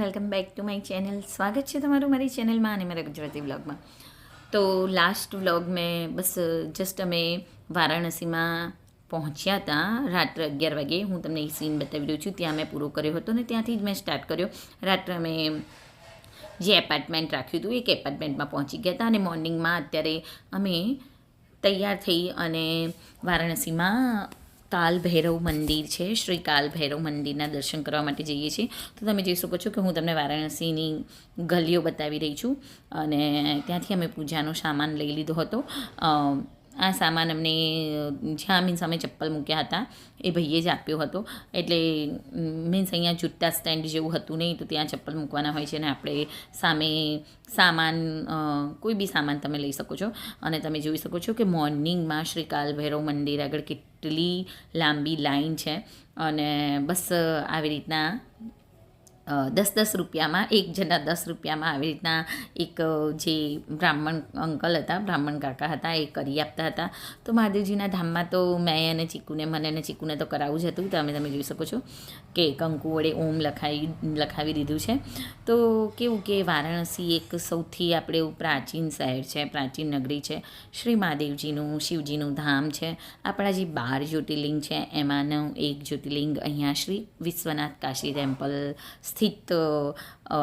Welcome back to my channel. સ્વાગત છે તમારું મારી ચેનલમાં અને મારા ગુજરાતી વ્લોગમાં. તો લાસ્ટ વ્લોગ મેં બસ જસ્ટ અમે વારાણસીમાં પહોંચ્યા હતા રાત્રે અગિયાર વાગે. હું તમને એ સીન બતાવી રહ્યું છું. ત્યાં મેં પૂરો કર્યો હતો ને ત્યાંથી જ મેં સ્ટાર્ટ કર્યો. રાત્રે અમે જે એપાર્ટમેન્ટ રાખ્યું હતું, એક એપાર્ટમેન્ટમાં પહોંચી ગયા હતા અને મોર્નિંગમાં અત્યારે અમે તૈયાર થઈ અને વારાણસીમાં કાલ ભૈરવ મંદિર છે, શ્રી કાલ ભૈરવ મંદિરના દર્શન કરવા માટે જઈએ છીએ. તો તમે જોઈ શકો છો કે હું તમને વારાણસીની ગલીઓ બતાવી રહી છું અને ત્યાંથી અમે પૂજાનો સામાન લઈ લીધો હતો. આ સામાન અમને જ્યાં મીન્સ અમે ચપ્પલ મૂક્યા હતા, એ ભાઈએ જ આપ્યો હતો. એટલે મીન્સ અહીંયા જૂતા સ્ટેન્ડ જેવું હતું નહીં, તો ત્યાં ચપ્પલ મૂકવાના હોય છે અને આપણે સામે સામાન કોઈ બી સામાન તમે લઈ શકો છો. અને તમે જોઈ શકો છો કે મોર્નિંગમાં શ્રી ભૈરવ મંદિર આગળ કેટલી લાંબી લાઈન છે. અને બસ આવી રીતના દસ દસ રૂપિયામાં, એક જણા દસ રૂપિયામાં આવી રીતના એક જે બ્રાહ્મણ અંકલ હતા, બ્રાહ્મણ કાકા હતા, એ કરી આપતા હતા. તો મહાદેવજીના ધામમાં તો મેં અને ચીકુને, મને અને ચીકુને તો કરાવવું જ હતું. તમે તમે જોઈ શકો છો કે કંકુ વડે ઓમ લખાવી લખાવી દીધું છે. તો કેવું કે વારાણસી એક સૌથી આપણે પ્રાચીન શહેર છે, પ્રાચીન નગરી છે. શ્રી મહાદેવજીનું, શિવજીનું ધામ છે. આપણા જે બાર જ્યોતિર્લિંગ છે, એમાંનું એક જ્યોતિર્લિંગ અહીંયા શ્રી વિશ્વનાથ કાશી ટેમ્પલ અ,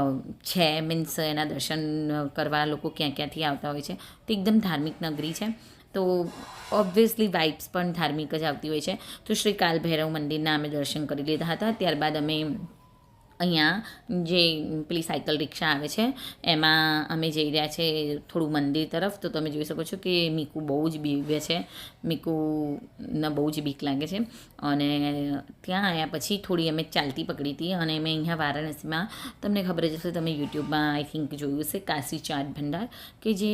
છે મીન્સ એના દર્શન કરવા લોકો ક્યાં ક્યાંથી આવતા હોય છે તો એકદમ ધાર્મિક નગરી છે. તો ઓબ્વિયસલી વાઇબ્સ પણ ધાર્મિક જ આવતી હોય છે. તો શ્રી કાલ ભૈરવ મંદિરના અમે દર્શન કરી લીધા હતા. ત્યારબાદ અમે અહીંયા જે પેલી સાયકલ રિક્ષા આવે છે, એમાં અમે જઈ રહ્યા છે થોડું મંદિર તરફ. તો તમે જોઈ શકો છો કે મીકુ બહુ જ બીવે છે. મીકુને બહુ જ બીક લાગે છે. અને ત્યાં આવ્યા પછી થોડી અમે ચાલતી પકડી હતી અને અમે અહીંયા વારાણસીમાં, તમને ખબર જ હશે, તમે યુટ્યુબમાં આઈ થિંક જોયું હશે, કાશી ચાટ ભંડાર, કે જે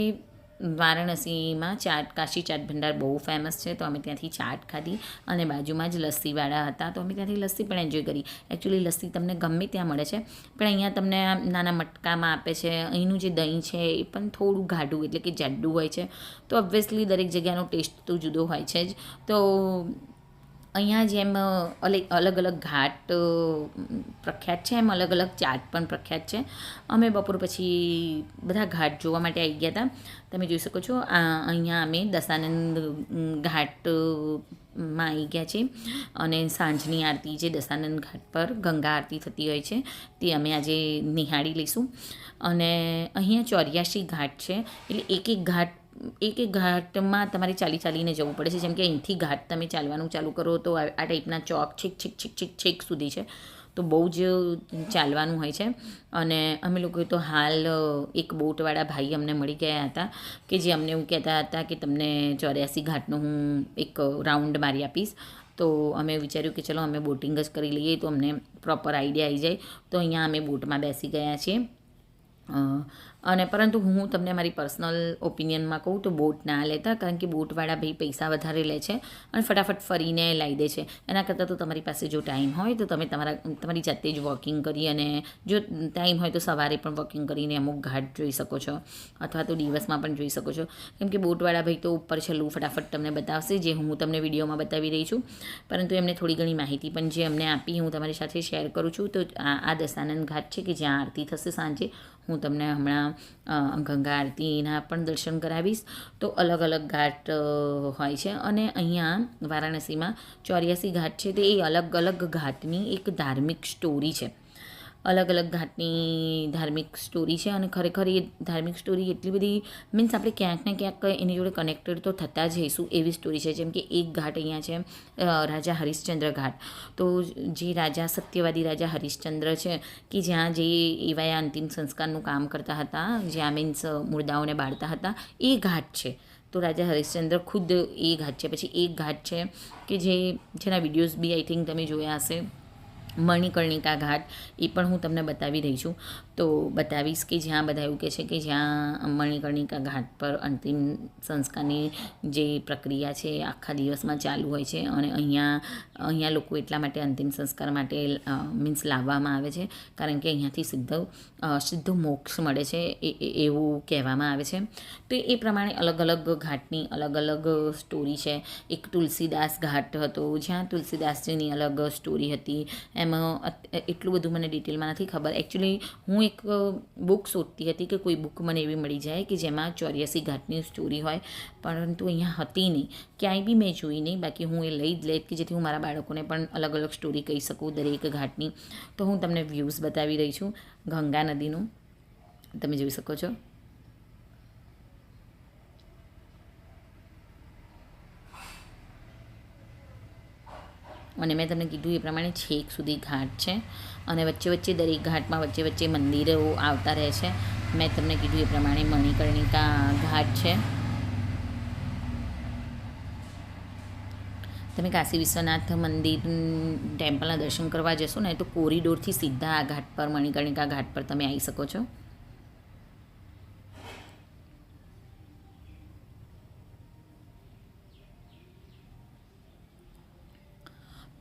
વારાણસીમાં ચાટ, કાશી ચાટ ભંડાર બહુ ફેમસ છે, તો અમે ત્યાંથી ચાટ ખાધી અને બાજુમાં જ લસ્સીવાળા હતા, તો અમે ત્યાંથી લસ્સી પણ એન્જોય કરી. એકચ્યુઅલી લસ્સી તમને ગમે ત્યાં મળે છે, પણ અહીંયા તમને નાના મટકામાં આપે છે, અહીંનું જે દહીં છે એ પણ થોડું ગાઢું એટલે કે જાડું હોય છે. તો ઓબ્વિયસલી દરેક જગ્યાનો ટેસ્ટ તો જુદો હોય છે જ. તો અહીંયા જેમ અલગ અલગ ઘાટ પ્રખ્યાત છે, એમ અલગ અલગ ચાટ પણ પ્રખ્યાત છે. અમે બપોર પછી બધા ઘાટ જોવા માટે આવી ગયા હતા તમે જોઈ શકો છો, આ, અહીંયા અમે દશાનંદ ઘાટમાં આવી ગયા છે અને સાંજની આરતી જે દશાનંદ ઘાટ પર ગંગા આરતી થતી હોય છે, તે અમે આજે નિહાળી લઈશું. અને અહીંયા ચોર્યાસી ઘાટ છે, એટલે એક એક ઘાટ એક એક ઘાટમાં તમારે ચાલી ચાલીને જવું પડે છે. જેમ કે અહીંથી ઘાટ તમે ચાલવાનું ચાલુ કરો તો આ ટાઈપના ચોક છેક છેક છેક છેક છેક સુધી છે. તો બહુ જ ચાલવાનું હોય છે. અને અમે લોકોએ તો હાલ એક બોટવાળા ભાઈ અમને મળી ગયા હતા કે જે અમને એવું કહેતા હતા કે તમને ચોર્યાસી ઘાટનો હું એક રાઉન્ડ મારી આપીશ. તો અમે વિચાર્યું કે ચલો, અમે બોટિંગ જ કરી લઈએ તો અમને પ્રોપર આઈડિયા આવી જાય. તો અહીંયા અમે બોટમાં બેસી ગયા છીએ. અને પરંતુ હું તમને મારી પર્સનલ ઓપિનિયનમાં કહું તો બોટ ના લેતા, કારણ કે બોટવાળા ભાઈ પૈસા વધારે લે છે અને ફટાફટ ફરીને લાવી દે છે. એના કરતાં તો તમારી પાસે જો ટાઈમ હોય તો તમે તમારા, તમારી જાતે જ વોકિંગ કરી અને જો ટાઈમ હોય તો સવારે પણ વોકિંગ કરીને અમુક ઘાટ જોઈ શકો છો અથવા તો દિવસમાં પણ જોઈ શકો છો. કેમ કે બોટવાળા ભાઈ તો ઉપર છેલ્લું ફટાફટ તમને બતાવશે, જે હું તમને વિડીયોમાં બતાવી રહી છું. પરંતુ એમને થોડી ઘણી માહિતી પણ જે અમને આપી હું તમારી સાથે શેર કરું છું. તો આ દશાનંદ ઘાટ છે કે જ્યાં આરતી થશે સાંજે, હું તમને હમણાં ગંગા આરતીના પણ દર્શન કરાવીશ. તો અલગ અલગ ઘાટ હોય છે. અને અહીંયા વારાણસીમાં ચોર્યાસી ઘાટ છે તે એ અલગ અલગ ઘાટની એક ધાર્મિક સ્ટોરી છે. અલગ અલગ ઘાટની ધાર્મિક સ્ટોરી છે અને ખરેખર એ ધાર્મિક સ્ટોરી એટલી બધી મીન્સ આપણે ક્યાંક ને ક્યાંક એની જોડે કનેક્ટેડ તો થતા જ હઈશું એવી સ્ટોરી છે. જેમ કે એક ઘાટ અહીંયા છે રાજા હરિશ્ચંદ્ર ઘાટ. તો જે રાજા, સત્યવાદી રાજા હરિશ્ચંદ્ર છે, કે જ્યાં જે એવા અંતિમ સંસ્કારનું કામ કરતા હતા, જ્યાં મીન્સ મુર્દાઓને બાળતા હતા, એ ઘાટ છે. તો રાજા હરિશ્ચંદ્ર ખુદ એ ઘાટ છે. પછી એક ઘાટ છે, કે જે, જેના વિડીયોઝ બી આઈ થિંક તમે જોયા હશે. મણિકર્ણિકા ઘાટ, એ પણ હું તમને બતાવી રહી છું. તો બતાવીશ કે જ્યાં બધા એવું કહે છે કે જ્યાં મણિકર્ણિકા ઘાટ પર અંતિમ સંસ્કારની જે પ્રક્રિયા છે, આખા દિવસમાં ચાલુ હોય છે અને અહીંયા અહીંયા લોકો એટલા માટે અંતિમ સંસ્કાર માટે મીન્સ લાવવામાં આવે છે. કારણ કે અહીંયાથી સીધો સિદ્ધ મોક્ષ મળે છે એ- એવું કહેવામાં આવે છે. તો એ પ્રમાણે અલગ અલગ ઘાટની અલગ અલગ સ્ટોરી છે. એક તુલસીદાસ ઘાટ હતો, જ્યાં તુલસીદાસજીની અલગ સ્ટોરી હતી. એમાં એટલું બધું મને ડિટેલમાં નથી ખબર. એકચ્યુઅલી હું એક બુક શોધતી હતી કે કોઈ બુક મને એવી મળી જાય કે જેમાં ચોર્યાસી ઘાટની સ્ટોરી હોય. પરંતુ અહીંયા હતી નહીં. ક્યાંય બી મેં જોઈ નહીં. બાકી હું એ લઈ જ લઈ કે જેથી હું મારા બાળકોને પણ અલગ અલગ સ્ટોરી કહી શકું દરેક ઘાટની. તો હું તમને વ્યૂઝ બતાવી રહી છું. ગંગા નદીનું. તમે જોઈ શકો છો. અને મેં તમને કીધું એ પ્રમાણે છેક સુધી ઘાટ છે. અને વચ્ચે વચ્ચે દરેક ઘાટમાં વચ્ચે વચ્ચે મંદિરો આવતા રહે છે. મેં તમને કીધું એ પ્રમાણે મણિકર્ણિકા ઘાટ છે. તમે કાશી વિશ્વનાથ મંદિર, ટેમ્પલના દર્શન કરવા જશો ને, તો કોરિડોરથી સીધા આ ઘાટ પર, મણિકર્ણિકા ઘાટ પર તમે આવી શકો છો.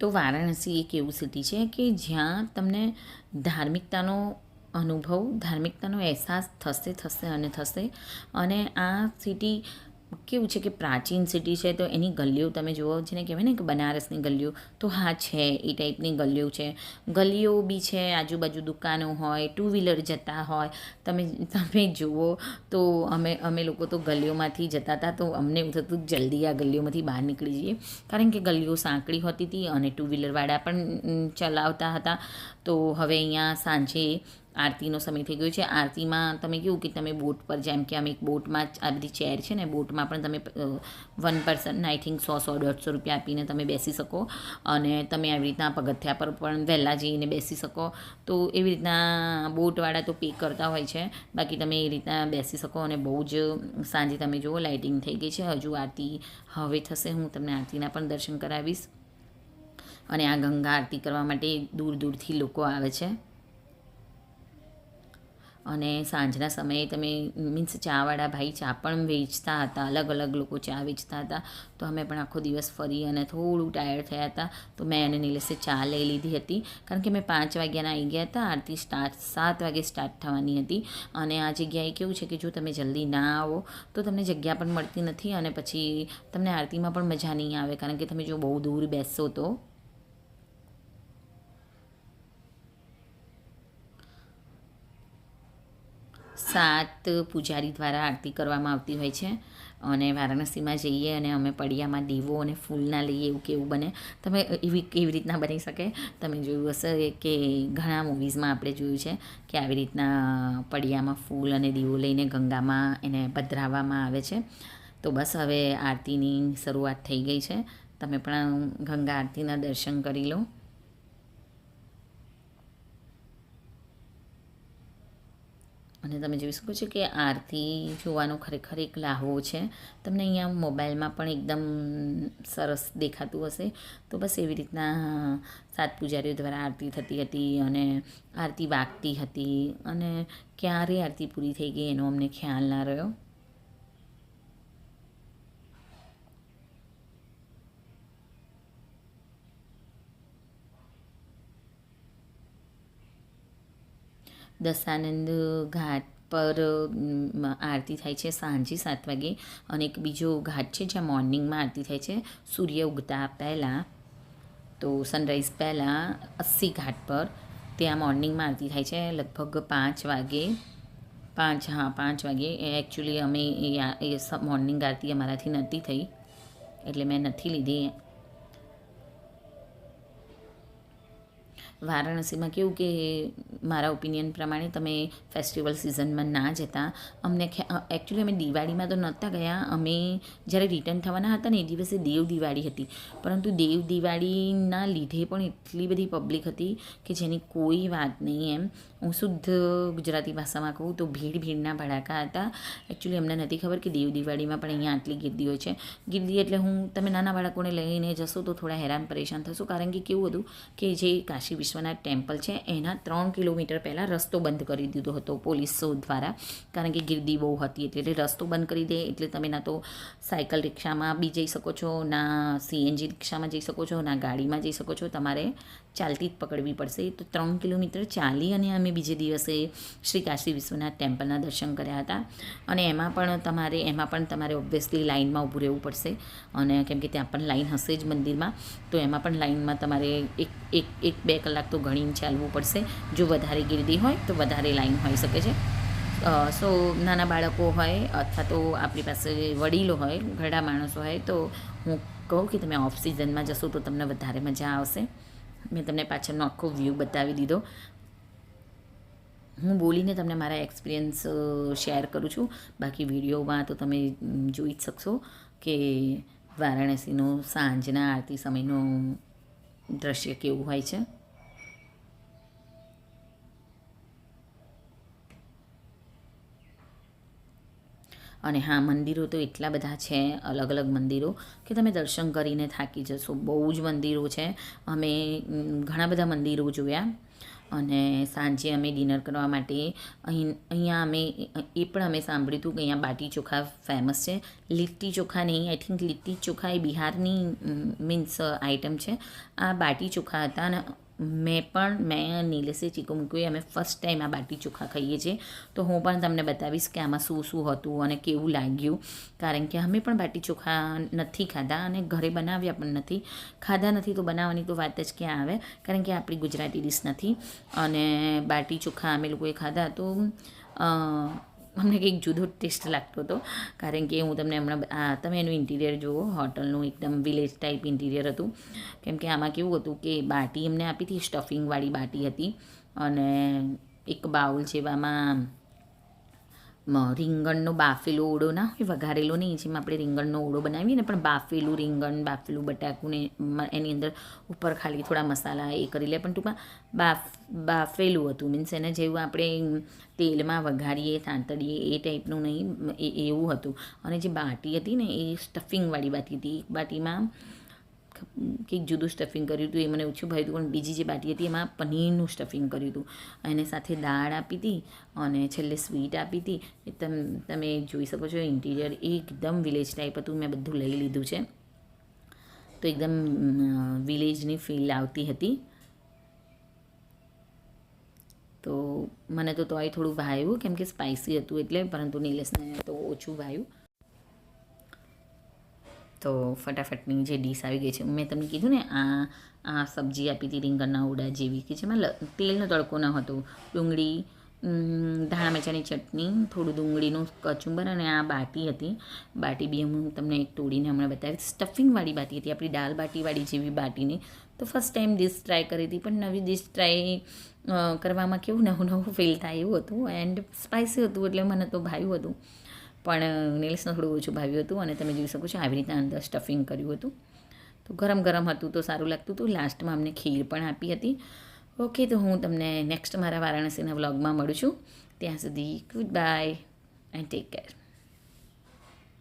તો વારાણસી એક એવું સિટી છે કે જ્યાં તમને ધાર્મિકતાનો અનુભવ, ધાર્મિકતાનો અહેસાસ થશે થશે અને થશે. અને આ સિટી કેવું છે કે પ્રાચીન સિટી છે તો એની ગલીઓ તમે જુઓ, જેને કહેવાય ને કે બનારસની ગલીઓ, તો હા છે, એ ટાઈપની ગલીઓ છે. ગલીઓ બી છે, આજુબાજુ દુકાનો હોય ટુ વ્હીલર જતા હોય. તમે તમે જુઓ તો અમે અમે લોકો તો ગલીઓમાંથી જતા હતા, તો અમને એવું થતું જલ્દી આ ગલીઓમાંથી બહાર નીકળી જઈએ. કારણ કે ગલીઓ સાંકડી હોતી હતી અને ટુ વ્હીલરવાળા પણ ચલાવતા હતા. તો હવે અહીંયા સાંજે આરતીનો સમય થઈ ગયો છે. આરતીમાં તમે કેવું કે તમે બોટ પર જેમ કે અમે એક બોટમાં આ બધી ચેર છે ને, બોટમાં પણ તમે વન પર્સન આઈ થિંક સો સો, દોઢસો રૂપિયા આપીને તમે બેસી શકો અને તમે આવી રીતના પગથિયા પર પણ વહેલા જઈને બેસી શકો. તો એવી રીતના બોટવાળા તો પે કરતા હોય છે. બાકી તમે એ રીતના બેસી શકો અને બહુ જ સાંજે તમે જુઓ લાઇટિંગ થઈ ગઈ છે. હજુ આરતી હવે થશે. હું તમને આરતીના પણ દર્શન કરાવીશ. અને આ ગંગા આરતી કરવા માટે દૂર દૂરથી લોકો આવે છે. અને સાંજના સમયે તમે મીન્સ ચાવાળા ભાઈ ચા પણ વેચતા હતા, અલગ અલગ લોકો ચા વેચતા હતા. તો અમે પણ આખો દિવસ ફરી અને થોડું ટાયર્ડ થયા હતા. તો મેં એને નિલેશે ચા લઈ લીધી હતી. કારણ કે મેં પાંચ વાગ્યાના આવી ગયા હતા. આરતી સ્ટાર્ટ સાત વાગે સ્ટાર્ટ થવાની હતી. અને આ જગ્યાએ કેવું છે કે જો તમે જલ્દી ના આવો, તો તમને જગ્યા પણ મળતી નથી અને પછી તમને આરતીમાં પણ મજા નહીં આવે. કારણ કે તમે જો બહુ દૂર બેસો તો સાત પૂજારી દ્વારા આરતી કરવામાં આવતી હોય છે. અને વારાણસીમાં જઈએ અને અમે પડિયામાં દીવો અને ફૂલના લઈએ એવું કેવું બને. તમે એવી કેવી રીતના બની શકે? તમે જોયું હશે કે ઘણા મૂવીઝમાં આપણે જોયું છે કે આવી રીતના પડિયામાં ફૂલ અને દીવો લઈને ગંગામાં એને પધરાવવામાં આવે છે. તો બસ હવે આરતીની શરૂઆત થઈ ગઈ છે. તમે પણ ગંગા આરતીના દર્શન કરી લો. અને તમે જોઈ શકો છો કે આરતી જોવાનો ખરેખર એક લાહવો છે. તમને અહીંયા મોબાઈલમાં પણ એકદમ સરસ દેખાતું હશે. તો બસ એવી રીતના સાત પૂજારીઓ દ્વારા આરતી થતી હતી અને આરતી વાગતી હતી અને ક્યારે આરતી પૂરી થઈ ગઈ એનો અમને ખ્યાલ ના રહ્યો. દશાનંદ ઘાટ પર આરતી થાય છે સાંજે સાત વાગે. અને એક બીજો ઘાટ છે જ્યાં મોર્નિંગમાં આરતી થાય છે. સૂર્ય ઉગતા પહેલાં, તો સનરાઈઝ પહેલાં અસ્સી ઘાટ પર, ત્યાં મોર્નિંગમાં આરતી થાય છે. લગભગ પાંચ વાગે, પાંચ, હા, પાંચ વાગે. એકચ્યુઅલી અમે એ મોર્નિંગ આરતી અમારાથી નહોતી થઈ. એટલે મેં નથી લીધી. વારાણસીમાં કેવું કે મારા ઓપિનિયન પ્રમાણે તમે ફેસ્ટિવલ સિઝનમાં ના જતા. અમને એકચ્યુઅલી અમે દિવાળીમાં તો નહોતા ગયા. અમે જ્યારે રિટર્ન થવાના હતા ને એ દિવસે દેવ દિવાળી હતી. પરંતુ દેવ દિવાળીના લીધે પણ એટલી બધી પબ્લિક હતી કે જેની કોઈ વાત નહીં એમ. હું શુદ્ધ ગુજરાતી ભાષામાં કહું તો ભીડ ભીડના ભડાકા હતા. એકચ્યુઅલી અમને નથી ખબર કે દેવ દિવાળીમાં પણ અહીંયા આટલી ગીર્દી હોય છે. ગીર્દી એટલે હું, તમે નાના બાળકોને લઈને જશો તો થોડા હેરાન પરેશાન થશો. કારણ કે કેવું હતું કે જે કાશી વિશ્વનાથ ટેમ્પલ છે, એના ત્રણ કિલોમીટર પહેલાં રસ્તો બંધ કરી દીધો હતો પોલીસો દ્વારા. કારણ કે ગીર્દી બહુ હતી એટલે એટલે રસ્તો બંધ કરી દે. એટલે તમે ના તો સાયકલ રિક્ષામાં બી જઈ શકો છો, ના સીએનજી રિક્ષામાં જઈ શકો છો, ના ગાડીમાં જઈ શકો છો. તમારે ચાલતી જ પકડવી પડશે. તો ત્રણ કિલોમીટર ચાલી અને અમે બીજે દિવસે શ્રી કાશી વિશ્વનાથ ટેમ્પલના દર્શન કર્યા હતા. અને એમાં પણ તમારે, એમાં પણ તમારે ઓબ્વિયસલી લાઇનમાં ઊભું રહેવું પડશે. અને કેમ કે ત્યાં પણ લાઇન હશે જ મંદિરમાં. તો એમાં પણ લાઇનમાં તમારે એક એક એક, બે કલાક તો ગણીને ચાલવું પડશે. જો વધારે ગીરદી હોય તો વધારે લાઇન હોઈ શકે છે. સો નાના બાળકો હોય અથવા તો આપણી પાસે વડીલો હોય, ઘરડા માણસો હોય તો હું કહું કે તમે ઓફ સિઝનમાં જશો તો તમને વધારે મજા આવશે. મેં તમને પાછળનો આખો વ્યૂ બતાવી દીધો. હું બોલીને તમને મારા એક્સપિરિયન્સ શેર કરું છું. બાકી વિડીયોમાં તો તમે જોઈ જ શકશો કે વારાણસીનો સાંજના આરતી સમયનું દ્રશ્ય કેવું હોય છે. અને હા, મંદિરો તો એટલા બધા છે, અલગ અલગ મંદિરો, કે તમે દર્શન કરીને થાકી જશો. બહુ જ મંદિરો છે. અમે ઘણા બધા મંદિરો જોયા. અને સાંજે અમે ડિનર કરવા માટે અહીં, અહીંયા અમે, એ પણ અમે સાંભળ્યું હતું કે અહીંયા બાટી ચોખા ફેમસ છે. લિટ્ટી ચોખા નહીં આઈ થિંક લિટ્ટી ચોખા એ બિહારની મીન્સ આઇટમ છે. આ બાટી ચોખા હતા અને મેં પણ, મેં નીલેશે ચીકો મૂક્યું અમે ફર્સ્ટ ટાઈમ આ બાટી ચોખા ખાઈએ છીએ. તો હું પણ તમને બતાવીશ કે આમાં શું શું હતું અને કેવું લાગ્યું. કારણ કે અમે પણ બાટી ચોખા નથી ખાધા અને ઘરે બનાવ્યા પણ નથી. ખાધા નથી તો બનાવવાની તો વાત જ ક્યાં આવે? કારણ કે આપણી ગુજરાતી ડીશ નથી. અને બાટી ચોખા અમે લોકોએ ખાધા તો અમને કંઈક જુદો ટેસ્ટ લાગતો હતો. કારણ કે હું તમને હમણાં તમે એનું ઇન્ટિરિયર જુઓ, હોટલનું એકદમ વિલેજ ટાઈપ ઇન્ટિરિયર હતું. કેમ કે આમાં કેવું હતું કે બાટી એમને આપી હતી સ્ટફિંગવાળી બાટી હતી. અને એક બાઉલ જેવામાં રીંગણનો બાફેલો ઓળો ના હોય, વઘારેલો નહીં, જેમ આપણે રીંગણનો ઓળો બનાવીએ ને, પણ બાફેલું રીંગણ, બાફેલું બટાકું ને એની અંદર ઉપર ખાલી થોડા મસાલા એ કરી લે, પણ ટૂંકમાં બાફ, બાફેલું હતું. મીન્સ એને જેવું આપણે તેલમાં વઘારીએ સાંતળીએ એ ટાઈપનું નહીં એવું હતું. અને જે બાટી હતી ને, એ સ્ટફિંગવાળી બાટી હતી, એક બાટીમાં કંઈક જુદું સ્ટફિંગ કર્યું હતું. એ મને ઓછું ભાવ્યું હતું. પણ બીજી જે બાટી હતી, એમાં પનીરનું સ્ટફિંગ કર્યું હતું. અને સાથે દાળ આપી હતી અને છેલ્લે સ્વીટ આપી હતી. તમ, તમે જોઈ શકો છો ઇન્ટિરિયર એકદમ વિલેજ ટાઈપ હતું. મેં બધું લઈ લીધું છે. તો એકદમ વિલેજની ફીલ આવતી હતી. તો મને તો તોય થોડું ભાવ્યું કેમ કે સ્પાઇસી હતું એટલે, પરંતુ નિલેશને તો ઓછું ભાવ્યું તો ફટાફટની જે ડીશ આવી ગઈ છે, મેં તમને કીધું ને, આ આ સબ્જી આપી હતી રીંગણના ઉડા જેવી, કે જેમાં તેલનો તડકો ન હતો. ડુંગળી ધાણા મરચાંની ચટણી, થોડું ડુંગળીનું કચુંબર અને આ બાટી હતી. બાટી બી હું તમને એક તોડીને હમણાં બતાવી સ્ટફિંગવાળી બાટી હતી, આપણી દાલ બાટીવાળી જેવી બાટીની. તો ફર્સ્ટ ટાઈમ ડિશ ટ્રાય કરી હતી, પણ નવી ડિશ ટ્રાય કરવામાં કેવું નવું નવું ફીલ થાય એવું હતું. એન્ડ સ્પાઇસી હતું એટલે મને તો ભાવ્યું હતું. પણ નેલ્સનું થોડું ઓછું ભાવ્યું હતું અને તમે જોઈ શકો છો આવી રીતના અંદર સ્ટફિંગ કર્યું હતું. તો ગરમ ગરમ હતું તો સારું લાગતું હતું. લાસ્ટમાં અમને ખીર પણ આપી હતી. ઓકે તો હું તમને નેક્સ્ટ મારા વારાણસીના વ્લોગમાં મળું છું. ત્યાં સુધી good bye and take care